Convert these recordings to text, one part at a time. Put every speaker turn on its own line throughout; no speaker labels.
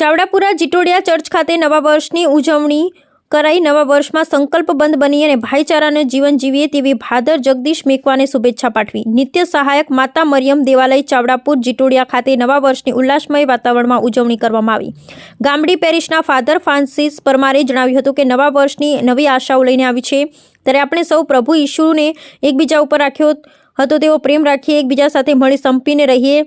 ચાવડાપુરા Jitodia church ખાતે નવા વર્ષની ઉજવણી કરાઈ. નવા વર્ષમાં સંકલ્પબંધ બની અને ભાઈચારાને જીવન જીવીએ તેવી ભાદર જગદીશ મેકવાને શુભેચ્છા પાઠવી. નિત્ય સહાયક માતા મરિયમ દેવાલય, ચાવડાપુર જીટોડિયા ખાતે નવા વર્ષની ઉલ્લાસમય વાતાવરણમાં ઉજવણી કરવામાં આવી. ગામડી પેરિસના ફાધર ફ્રાન્સિસ પરમારે જણાવ્યું હતું કે નવા વર્ષની નવી આશાઓ લઈને આવી છે. ત્યારે આપણે સૌ પ્રભુ ઈશુને એકબીજા ઉપર રાખ્યો હતો. તેવો પ્રેમ રાખીએ, એકબીજા સાથે મળી સંપીને રહીએ.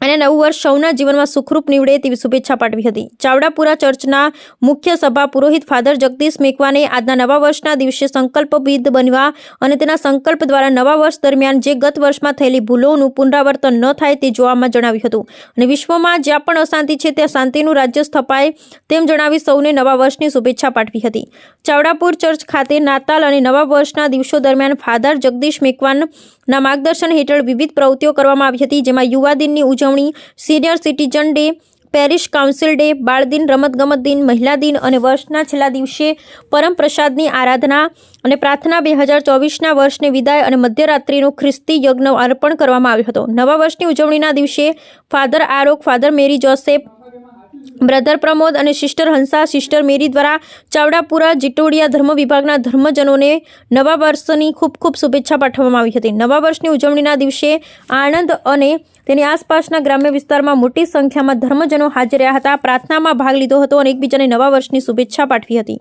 અને નવું વર્ષ સૌના જીવનમાં સુખરૂપ નીવડે તેવી શુભેચ્છા પાઠવી હતી. ચાવડાપુરા ચર્ચના મુખ્ય સભા પુરોહિત ફાધર જગદીશ મેકવાને આજના નવા વર્ષના દિવસે સંકલ્પવિદ બનવા અને તેના સંકલ્પ દ્વારા નવા વર્ષ દરમિયાન જે ગત વર્ષમાં થયેલી ભૂલોનું પુનરાવર્તન ન થાય તે જોવામાં જણાવ્યું હતું. અને વિશ્વમાં જ્યાં પણ અશાંતિ છે ત્યાં શાંતિનું રાજ્ય સ્થપાય તેમ જણાવી સૌને નવા વર્ષની શુભેચ્છા પાઠવી હતી. ચાવડાપુર ચર્ચ ખાતે નાતાલ અને નવા વર્ષના દિવસો દરમિયાન ફાધર જગદીશ મેકવાનના માર્ગદર્શન હેઠળ વિવિધ પ્રવૃત્તિઓ કરવામાં આવી હતી, જેમાં યુવા દિનની ઉજવણી senior citizen day parish council day બાળદિન, રમતગમત દિન, મહિલા દિન અને વર્ષના છેલ્લા દિવસે પરમ પ્રસાદની આરાધના અને પ્રાર્થના બે હજાર ચોવીસના વર્ષને વિદાય અને મધ્યરાત્રિનો ખ્રિસ્તી યજ્ઞ અર્પણ કરવામાં આવ્યો હતો. નવા વર્ષની ઉજવણીના દિવસે father આરોગ, father Mary Joseph brother Pramod અને સિસ્ટર હંસા, સિસ્ટર મેરી દ્વારા ચાવડાપુરા, જીટોડિયા ધર્મ વિભાગના ધર્મજનોને નવા વર્ષની ખૂબ ખૂબ શુભેચ્છા પાઠવવામાં આવી હતી. નવા વર્ષની ઉજવણીના દિવસે આણંદ અને તેની આસપાસના ગ્રામ્ય વિસ્તારમાં મોટી સંખ્યામાં ધર્મજનો હાજર રહ્યા હતા. પ્રાર્થનામાં ભાગ લીધો હતો અને એકબીજાને નવા વર્ષની શુભેચ્છા પાઠવી હતી.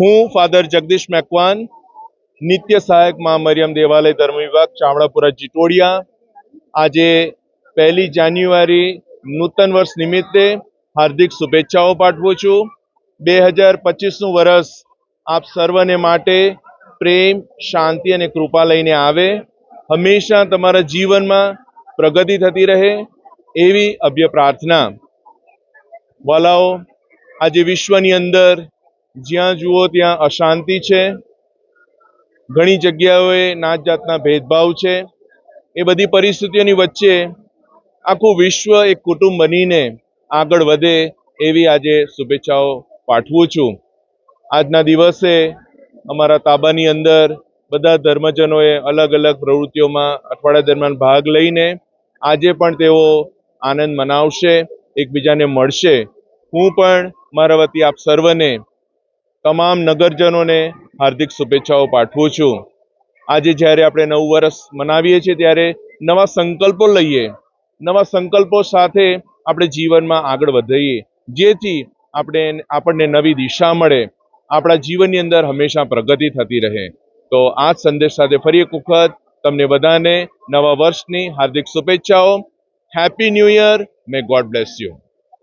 હું ફાધર જગદીશ મેકવાન, નિત્ય સહાયકમાં મરિયમ દેવાલય ધર્મ વિભાગ, ચામડાપુરા જીટોડિયા. આજે પહેલી જાન્યુઆરી નૂતન વર્ષ નિમિત્તે હાર્દિક શુભેચ્છાઓ પાઠવું છું. બે હજાર પચીસનું વર્ષ આપ સર્વને માટે પ્રેમ, શાંતિ અને કૃપા લઈને આવે. હંમેશા તમારા જીવનમાં પ્રગતિ થતી રહે એવી અભ્ય પ્રાર્થના. વાલાઓ, આજે વિશ્વની અંદર જ્યાં જુઓ ત્યાં અશાંતિ છે. ઘણી જગ્યાઓએ નાત જાતના ભેદભાવ છે. એ બધી પરિસ્થિતિઓની વચ્ચે આખું વિશ્વ એક કુટુંબ બનીને આગળ વધે એવી આજે શુભેચ્છાઓ પાઠવું છું. આજના દિવસે અમારા તાબાની અંદર બધા ધર્મજનોએ અલગ અલગ પ્રવૃત્તિઓમાં અઠવાડિયા દરમિયાન ભાગ લઈને આજે પણ તેઓ આનંદ મનાવશે, એકબીજાને મળશે. હું પણ મારા વતી આપ સર્વને તમામ નગરજનોને હાર્દિક શુભેચ્છાઓ પાઠવું છું. આજે જ્યારે આપણે નવું વર્ષ મનાવીએ છીએ ત્યારે નવા સંકલ્પો લઈએ. નવા સંકલ્પો સાથે આપણે જીવનમાં આગળ વધીએ. જેથી આપણે આપણને નવી દિશા મળે. આપણા જીવનની અંદર હંમેશા પ્રગતિ થતી રહે. તો આ સંદેશ સાથે ફરી એક વખત તમને બધાને નવા વર્ષની હાર્દિક શુભેચ્છાઓ. Happy new year may God bless you